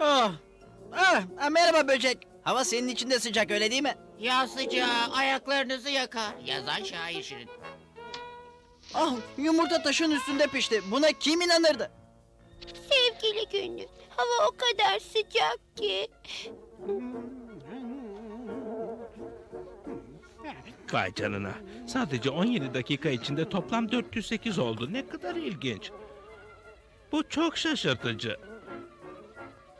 Oh. Ah, ah, merhaba böcek. Hava senin için de sıcak öyle değil mi? Ya sıcağı ayaklarınızı yakar. Yazan şair Şirin. Ah yumurta taşın üstünde pişti. Buna kim inanırdı? Sevgili günlük, hava o kadar sıcak ki. Vay canına. Sadece 17 dakika içinde toplam 408 oldu. Ne kadar ilginç. Bu çok şaşırtıcı.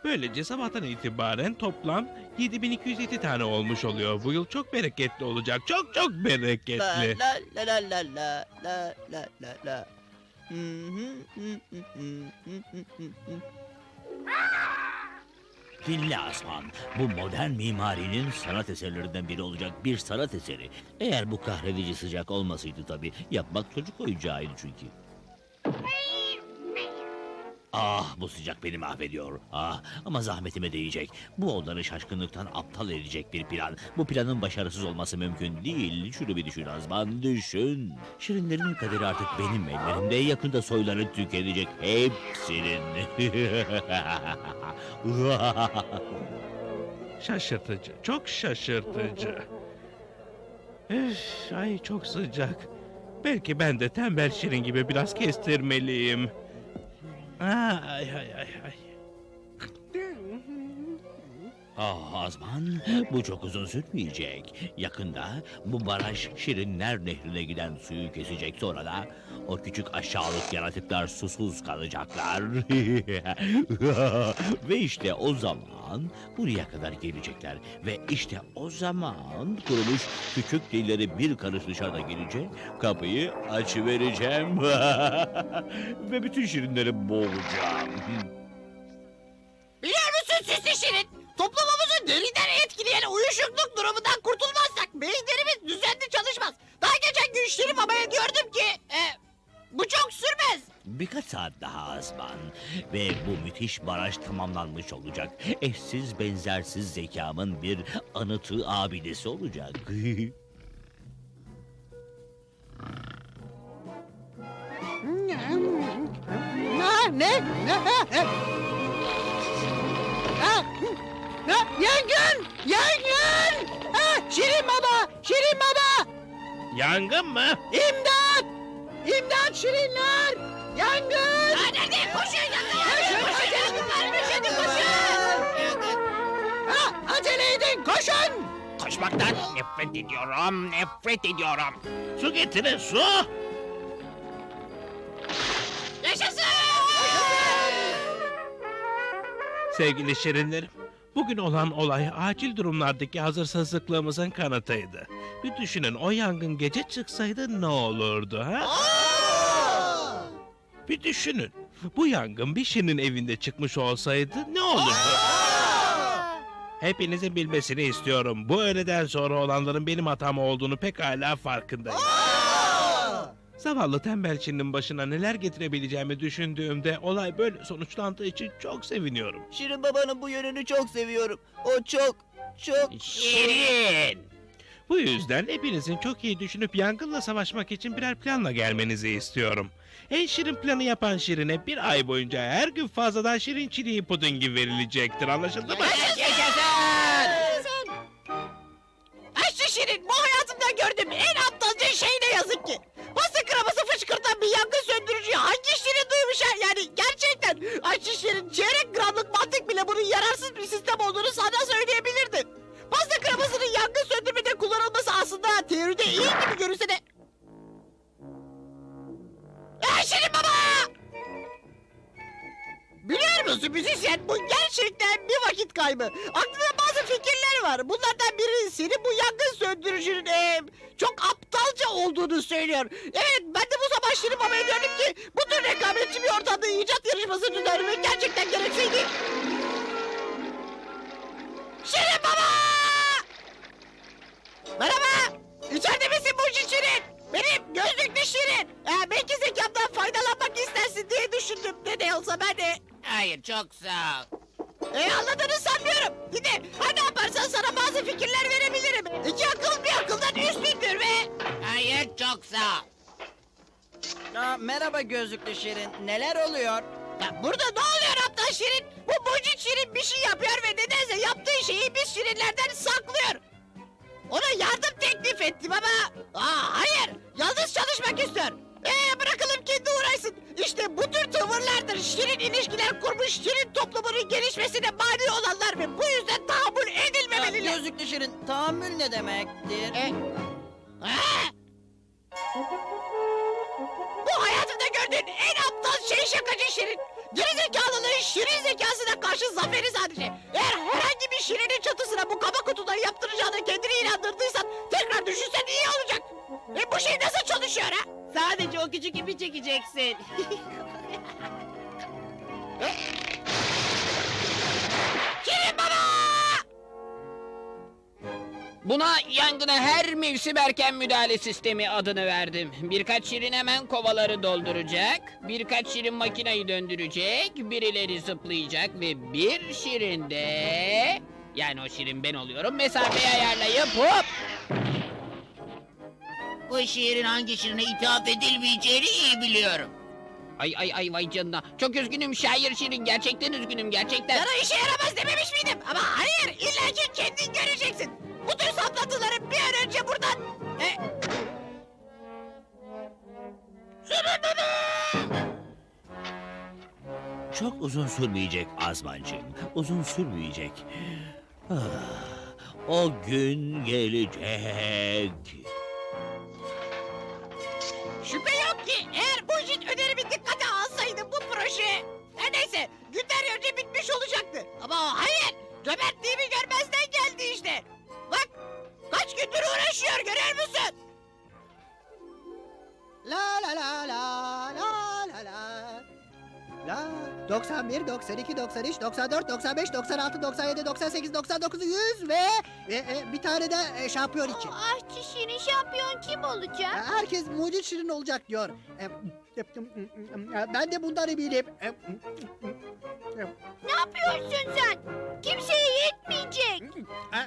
Böylece sabahtan itibaren toplam 7207 tane olmuş oluyor. Bu yıl çok bereketli olacak. Çok çok La bereketli. la la la la la la la la la. Hı hı hı hı hı hı hı hı. Dinle Asman, bu modern mimarinin sanat eserlerinden biri olacak bir sanat eseri. Eğer bu kahredici sıcak olmasaydı tabii, yapmak çocuk oyuncağıydı çünkü. Ah bu sıcak beni mahvediyor. Ah ama zahmetime değecek. Bu onları şaşkınlıktan aptal edecek bir plan. Bu planın başarısız olması mümkün değil. Şunu bir düşün Azman düşün. Şirinlerin kaderi artık benim ellerimde. Yakında soyları tükenecek. Hepsinin. Şaşırtıcı. Çok şaşırtıcı. Üf, ay çok sıcak. Belki ben de tembel şirin gibi biraz kestirmeliyim. Ah, Ay ay ay ay. Ah Azman, bu çok uzun sürmeyecek. Yakında bu baraj Şirinler Nehri'ne giden suyu kesecek. Sonra da o küçük aşağılık yaratıklar susuz kalacaklar. Ve işte o zaman buraya kadar gelecekler. Ve işte o zaman kurumuş küçük dilleri bir karış dışarıda gelecek. Kapıyı açıvereceğim. Ve bütün Şirinleri boğacağım. Biliyor musun Süslü Şirin? Toplumumuzu derinden etkileyen uyuşukluk durumundan kurtulmazsak beyinlerimiz düzenli çalışmaz. Daha geçen gün Şirin Baba'ya diyordum ki... E, bu çok sürmez. Birkaç saat daha Azman ve bu müthiş baraj tamamlanmış olacak. Eşsiz benzersiz zekamın bir anıtı abidesi olacak. Ha, ne? Ne? Yangın! Yangın! Ha, Şirin baba! Şirin baba! Yangın mı? İmdat! İmdat Şirinler! Yangın! Ha, nerede? Koşun yanına Koşun, Koşun acele yangınlarmış hadi koşun. Ha, acele edin koşun! Koşmaktan nefret ediyorum, nefret ediyorum. Su getirin su. Yaşasın. Sevgili şirinlerim, bugün olan olay acil durumlardaki hazırsızlıklığımızın kanıtıydı. Bir düşünün o yangın gece çıksaydı ne olurdu ha? Bir düşünün. Bu yangın bir şirinin evinde çıkmış olsaydı ne olurdu? Hepinizin bilmesini istiyorum. Bu öğleden sonra olanların benim hatam olduğunu pekala farkındayım. Zavallı tembel Şirin'in başına neler getirebileceğimi düşündüğümde olay böyle sonuçlandığı için çok seviniyorum. Şirin babanın bu yönünü çok seviyorum. O çok, çok... Şirin! Bu yüzden hepinizin çok iyi düşünüp yangınla savaşmak için birer planla gelmenizi istiyorum. En şirin planı yapan Şirin'e bir ay boyunca her gün fazladan şirin çileği pudingi verilecektir. Anlaşıldı mı? Aşçı Şirin bu hayatımda gördüğüm en aptalca şey müzisyen bu gerçekten bir vakit kaybı. Aklımda bazı fikirler var. Bunlardan biri senin bu yangın söndürücünün eee, çok aptalca olduğunu söylüyor. Evet ben de bu sabah Şirin Baba'ya diyordum ki bu tür rekabetçi bir ortamda icat yarışması düzenlemek gerçekten gerekseydi. Şirin Baba! Merhaba! Hayır çok sağ ol. E anladığını sanmıyorum. Yine her ne yaparsan sana bazı fikirler verebilirim. İki akıl bir akıldan üstündür ve... Hayır çok sağ ol. Aa, merhaba gözlüklü Şirin. Neler oluyor? Ya burada ne oluyor aptal Şirin? Bu mucit Şirin bir şey yapıyor ve nedense yaptığı şeyi biz Şirinlerden saklıyor. Ona yardım teklif ettim ama... Aa, hayır, yalnız çalışmak istiyor. Ee, bırakalım kendi uğraşsın. İşte bu tür tavırlardır Şirin ilişkiler kurmuş Şirin toplumunun gelişmesine mani olanlar ve bu yüzden tahammül Ya, edilmemeliler. gözlüklü Şirin tahammül ne demektir? E, Ha? Bu hayatımda gördüğün en aptal şey şakacı Şirin. Gerizekalılığın Şirin zekasına karşı zaferi sadece. Eğer herhangi bir Şirin'in çatısına bu kaba kutudan yaptıracağına kendini inandırdıysan tekrar düşünsen iyi olacak. E bu şey nasıl çalışıyor ha? Sadece o küçük ipi çekeceksin. Şirin baba! Buna yangına her mevsim erken müdahale sistemi adını verdim. Birkaç şirin hemen kovaları dolduracak, birkaç şirin makinayı döndürecek, birileri zıplayacak ve bir şirin de... Yani o şirin ben oluyorum, mesafeyi ayarlayıp hop! Bu şiirin hangi şiirine ithaf edilmeyeceğini iyi biliyorum. Ay ay ay vay canına. Çok üzgünüm şair şirin, gerçekten üzgünüm gerçekten. Sana işe yaramaz dememiş miydim? Ama hayır, illa ki kendin göreceksin. Bu tür saplantıları bir an önce buradan... E... Çok uzun sürmeyecek Azmancığım. Uzun sürmeyecek. Ah, o gün gelecek. Proje... Her neyse günler önce bitmiş olacaktı. Ama hayır, cömertliğimi 91, 92, 93, 94, 95, 96, 97, 98, 99, 100 ve e, e, bir tane de e, şampiyon için. Aşçı Şirin şampiyon kim olacak? Herkes mucit şirin olacak diyor. E, e, Ben de bundan eminim. E, Ne yapıyorsun sen? Kimseye yetmeyecek. e,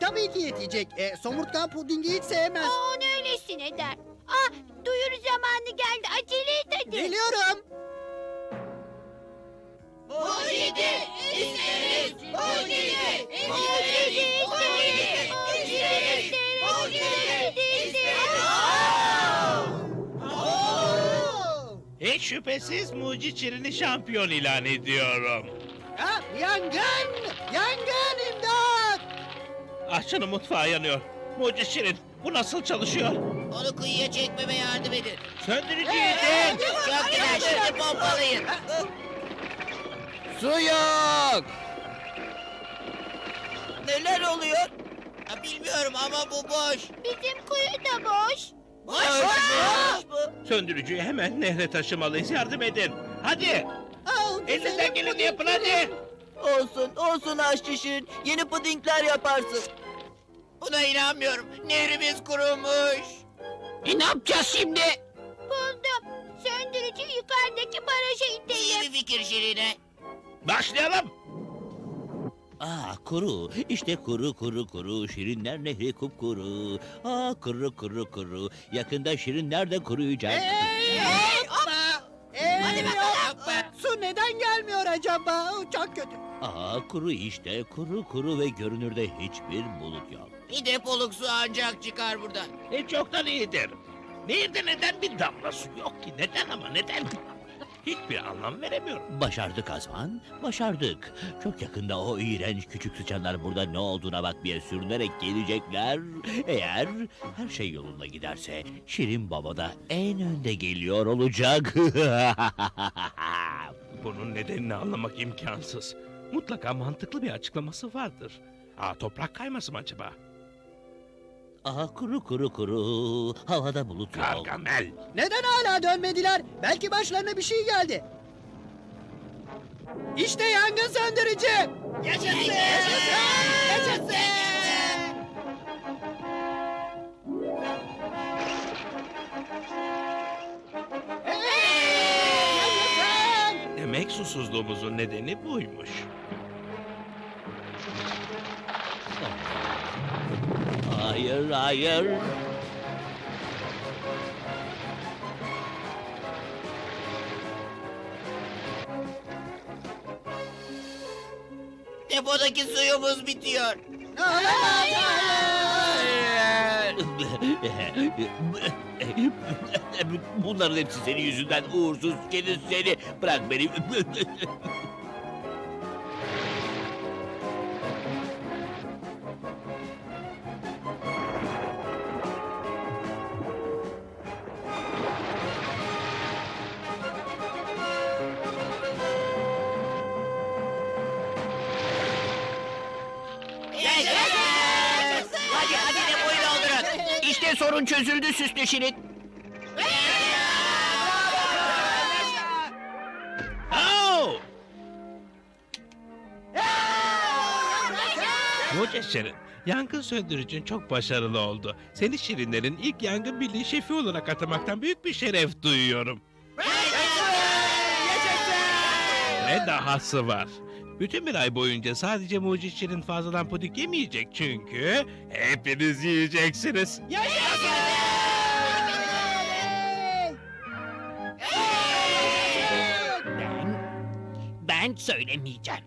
Tabii ki yetecek. E, Somurtkan pudingi hiç sevmez. Aa, onu öylesine der. Ah duyuru zamanı geldi. Acele et hadi. Geliyorum. Şüphesiz Mucit Şirin'i şampiyon ilan ediyorum. Ha, yangın! Yangın imdat! Aşçının mutfağı yanıyor. Mucit Şirin bu nasıl çalışıyor? Onu kıyıya çekmeme yardım edin. Söndürücüyü de. Köfteler şimdi pompalayın. Su yok! Neler oluyor? Ha, bilmiyorum ama bu boş. Bizim kuyu da boş. Söndürücüyü hemen nehre taşımalıyız. Yardım edin. Hadi. Elinizden güzelim geleni yapın hadi. Olsun, olsun aşçı Şirin. Yeni pudingler yaparsın. Buna inanmıyorum. Nehrimiz kurumuş. E ne yapacağız şimdi? Buldum. Söndürücü yukarıdaki baraja İyi itelim. bir fikir Şirine. Başlayalım. Ah kuru, işte kuru kuru kuru, şirinler nehri kupkuru. Ah kuru kuru kuru, yakında şirinler de kuruyacak. Hey, hoppa! Hey, Hadi bakalım. hoppa! Su neden gelmiyor acaba? Çok kötü. Ah kuru işte, kuru kuru ve görünürde hiçbir bulut yok. Bir depoluk su ancak çıkar buradan. E çoktan iyidir. Nehirde neden bir damla su yok ki? Neden ama neden? Hiçbir anlam veremiyorum. Başardık Azman, başardık. Çok yakında o iğrenç küçük sıçanlar burada ne olduğuna bakmaya sürünerek gelecekler. Eğer her şey yolunda giderse Şirin Baba da en önde geliyor olacak. Bunun nedenini anlamak imkansız. Mutlaka mantıklı bir açıklaması vardır. Aa toprak kayması mı acaba? Aha kuru kuru kuru, havada bulut yok. Gargamel. Neden hala dönmediler? Belki başlarına bir şey geldi. İşte yangın söndürücü. Yaşasın! Yaşasın! Hey! Yaşasın! Demek susuzluğumuzun nedeni buymuş. hayır, hayır. Depodaki suyumuz bitiyor. Bunların hepsi senin yüzünden uğursuz kedi seni. Bırak beni. Sorun çözüldü süslü şirin. Oh! Koca Şirin, yangın söndürücün çok başarılı oldu. Seni Şirinlerin ilk yangın birliği şefi olarak atamaktan büyük bir şeref duyuyorum. Ve dahası var. Bütün bir ay boyunca sadece Mucit Şirin fazladan puding yemeyecek çünkü hepiniz yiyeceksiniz. Ben, ben söylemeyeceğim.